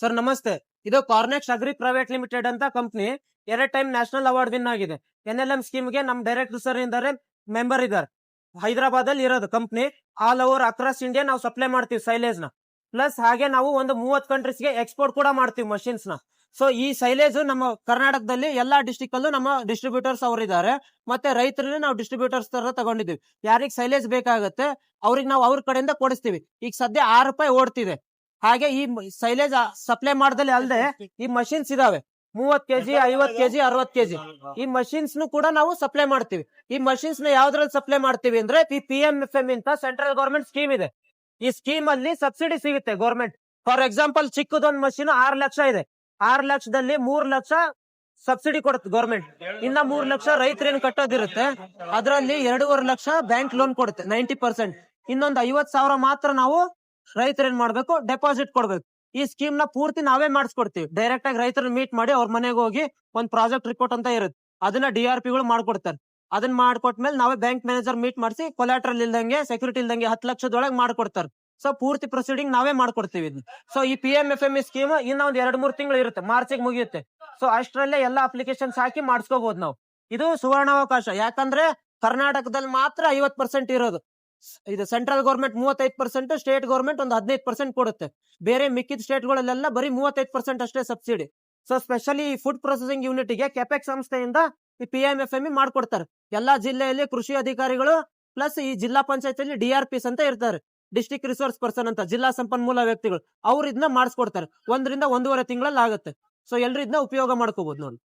Sir ನಮಸ್ತೆ. ಇದು Cornext agri private limited ಅಂತ ಕಂಪ್ನಿ. ಎರಡ್ ಟೈಮ್ ನ್ಯಾಷನಲ್ ಅವಾರ್ಡ್ ವಿನ್ ಆಗಿದೆ. ಎನ್ ಎಲ್ ಎಂ ಸ್ಕೀಮ್ಗೆ ನಮ್ ಡೈರೆಕ್ಟರ್ ಸರ್ ಇದ್ದಾರೆ ಮೆಂಬರ್ ಇದ್ದಾರೆ ಹೈದರಾಬಾದ್ ಅಲ್ಲಿ ಇರೋದು company. All over across India ನಾವು ಸಪ್ಲೈ ಮಾಡ್ತೀವಿ ಸೈಲೇಜ್ನ. ಪ್ಲಸ್ ಹಾಗೆ ನಾವು ಒಂದು ಮೂವತ್ ಕಂಟ್ರೀಸ್ಗೆ ಎಕ್ಸ್ಪೋರ್ಟ್ ಕೂಡ ಮಾಡ್ತೀವಿ ಮಷಿನ್ಸ್ನ. ಸೊ ಈ ಸೈಲೇಜ್ ನಮ್ಮ ಕರ್ನಾಟಕದಲ್ಲಿ ಎಲ್ಲಾ ಡಿಸ್ಟಿಕ್ ಅಲ್ಲೂ ನಮ್ಮ ಡಿಸ್ಟ್ರಿಬ್ಯೂಟರ್ಸ್ ಅವರಿದ್ದಾರೆ ಮತ್ತೆ ರೈತರನ್ನ ನಾವು ಡಿಸ್ಟ್ರಿಬ್ಯೂಟರ್ಸ್ ತರ ತಗೊಂಡಿದ್ದೀವಿ. ಯಾರಿಗೆ ಸೈಲೇಜ್ ಬೇಕಾಗುತ್ತೆ, ಅವ್ರಿಗೆ ನಾವು ಅವ್ರ ಕಡೆಯಿಂದ ಕೊಡಿಸ್ತೀವಿ. ಈಗ ಸದ್ಯ ಆರು ರೂಪಾಯಿ ಓಡ್ತಿದೆ. ಹಾಗೆ ಈ ಸೈಲೇಜ್ ಸಪ್ಲೈ ಮಾಡ್ದಲ್ಲಿ ಅಲ್ಲದೆ ಈ ಮಷಿನ್ಸ್ ಇದಾವೆ. ಮೂವತ್ ಕೆಜಿ ಐವತ್ ಕೆಜಿ ಅರವತ್ ಕೆಜಿ. ಈ ಮಷಿನ್ಸ್ ನು ಕೂಡ ನಾವು ಸಪ್ಲೈ ಮಾಡ್ತೀವಿ. ಈ ಮಷಿನ್ಸ್ನ ಯಾವ್ದ್ರಲ್ಲಿ ಸಪ್ಲೈ ಮಾಡ್ತೀವಿ ಅಂದ್ರೆ ಈ ಪಿ ಎಂ ಎಫ್ ಎಂ ಇಂತ ಸೆಂಟ್ರಲ್ ಗೌರ್ಮೆಂಟ್ ಸ್ಕೀಮ್ ಇದೆ. ಈ ಸ್ಕೀಮ್ ಅಲ್ಲಿ ಸಬ್ಸಿಡಿ ಸಿಗುತ್ತೆ ಗೌರ್ಮೆಂಟ್ ಫಾರ್ ಎಕ್ಸಾಂಪಲ್ ಚಿಕ್ಕದೊಂದ್ ಮಷಿನ್ ಆರ್ ಲಕ್ಷ ಇದೆ. ಆರ್ ಲಕ್ಷದಲ್ಲಿ ಮೂರ್ ಲಕ್ಷ ಸಬ್ಸಿಡಿ ಕೊಡುತ್ತೆ ಗೌರ್ಮೆಂಟ್ ಇನ್ನ ಮೂರ್ ಲಕ್ಷ ರೈತರೇನು ಕಟ್ಟೋದಿರುತ್ತೆ. ಅದರಲ್ಲಿ ಎರಡೂವರೆ ಲಕ್ಷ ಬ್ಯಾಂಕ್ ಲೋನ್ ಕೊಡುತ್ತೆ ನೈಂಟಿ ಪರ್ಸೆಂಟ್ ಇನ್ನೊಂದು ಐವತ್ ಸಾವಿರ ಮಾತ್ರ ನಾವು ರೈತರು ಏನ್ ಮಾಡ್ಬೇಕು? ಡೆಪಾಸಿಟ್ ಕೊಡ್ಬೇಕು. ಈ ಸ್ಕೀಮ್ನ ಪೂರ್ತಿ ನಾವೇ ಮಾಡಿಸ್ಕೊಡ್ತೀವಿ. ಡೈರೆಕ್ಟ್ ಆಗಿ ರೈತರನ್ನ ಮೀಟ್ ಮಾಡಿ ಅವ್ರ ಮನೆಗೆ ಹೋಗಿ ಒಂದ್ ಪ್ರಾಜೆಕ್ಟ್ ರಿಪೋರ್ಟ್ ಅಂತ ಇರುತ್ತೆ. ಅದನ್ನ ಡಿ ಆರ್ ಪಿಗಳು ಮಾಡ್ಕೊಡ್ತಾರೆ. ಅದನ್ನ ಮಾಡ್ಕೊಟ್ಮೇಲೆ ನಾವೇ ಬ್ಯಾಂಕ್ ಮ್ಯಾನೇಜರ್ ಮೀಟ್ ಮಾಡಿಸಿ ಕೊಲಾಟ್ರಲ್ ಇಲ್ದಂಗೆ ಸೆಕ್ಯೂರಿಟಿ ಇಲ್ದಂಗೆ ಹತ್ತು ಲಕ್ಷದೊಳಗೆ ಮಾಡ್ಕೊಡ್ತಾರೆ. ಸೊ ಪೂರ್ತಿ ಪ್ರೊಸೀಡಿಂಗ್ ನಾವೇ ಮಾಡ್ಕೊಡ್ತೀವಿ ಸೊ ಈ P M F M scheme ಇನ್ನ ಒಂದ್ ಎರಡ್ ಮೂರ್ ತಿಂಗಳು ಇರುತ್ತೆ. ಮಾರ್ಚಿಗೆ ಮುಗಿಯುತ್ತೆ. ಸೊ ಅಷ್ಟರಲ್ಲೇ ಎಲ್ಲಾ ಅಪ್ಲಿಕೇಶನ್ಸ್ ಹಾಕಿ ಮಾಡಿಸ್ಕೋಬಹುದು ನಾವು. ಇದು ಸುವರ್ಣಾವಕಾಶ. ಯಾಕಂದ್ರೆ ಕರ್ನಾಟಕದಲ್ಲಿ ಮಾತ್ರ ಐವತ್ ಪರ್ಸೆಂಟ್ ಇರೋದು. ಇದು ಸೆಂಟ್ರಲ್ ಗೌರ್ಮೆಂಟ್ ಮೂವತ್ತೈದು ಪರ್ಸೆಂಟ್ ಸ್ಟೇಟ್ ಗೌರ್ಮೆಂಟ್ ಒಂದು ಹದಿನೈದು ಪರ್ಸೆಂಟ್ ಕೊಡುತ್ತೆ. ಬೇರೆ ಮಿಕ್ಕಿದ ಸ್ಟೇಟ್ ಗಳಲ್ಲೆಲ್ಲ ಬರೀ ಮೂವತ್ತೈದು ಪರ್ಸೆಂಟ್ ಅಷ್ಟೇ subsidy so specially food processing ಯೂನಿಟ್ಗೆ ಕೆಪೆಕ್ ಸಂಸ್ಥೆಯಿಂದ ಈ ಪಿ ಎಂ ಎಫ್ ಎಂ ಮಾಡ್ಕೊಡ್ತಾರೆ. ಎಲ್ಲಾ ಜಿಲ್ಲೆಯಲ್ಲಿ ಕೃಷಿ ಅಧಿಕಾರಿಗಳು ಪ್ಲಸ್ ಈ ಜಿಲ್ಲಾ ಪಂಚಾಯತ್ ಡಿ ಆರ್ ಪಿಸ್ ಅಂತ ಇರ್ತಾರೆ. ಡಿಸ್ಟಿಕ್ ರಿಸೋರ್ಸ್ ಪರ್ಸನ್ ಅಂತ, ಜಿಲ್ಲಾ ಸಂಪನ್ಮೂಲ ವ್ಯಕ್ತಿಗಳು. ಅವ್ರ ಇದನ್ನ ಮಾಡಿಸ್ಕೊಡ್ತಾರೆ. ಒಂದರಿಂದ ಒಂದೂವರೆ ತಿಂಗಳಲ್ಲಿ ಆಗುತ್ತೆ ಸೊ ಎಲ್ಲರೂ ಉಪಯೋಗ ಮಾಡ್ಕೋಬಹುದು ನೋಡಿ.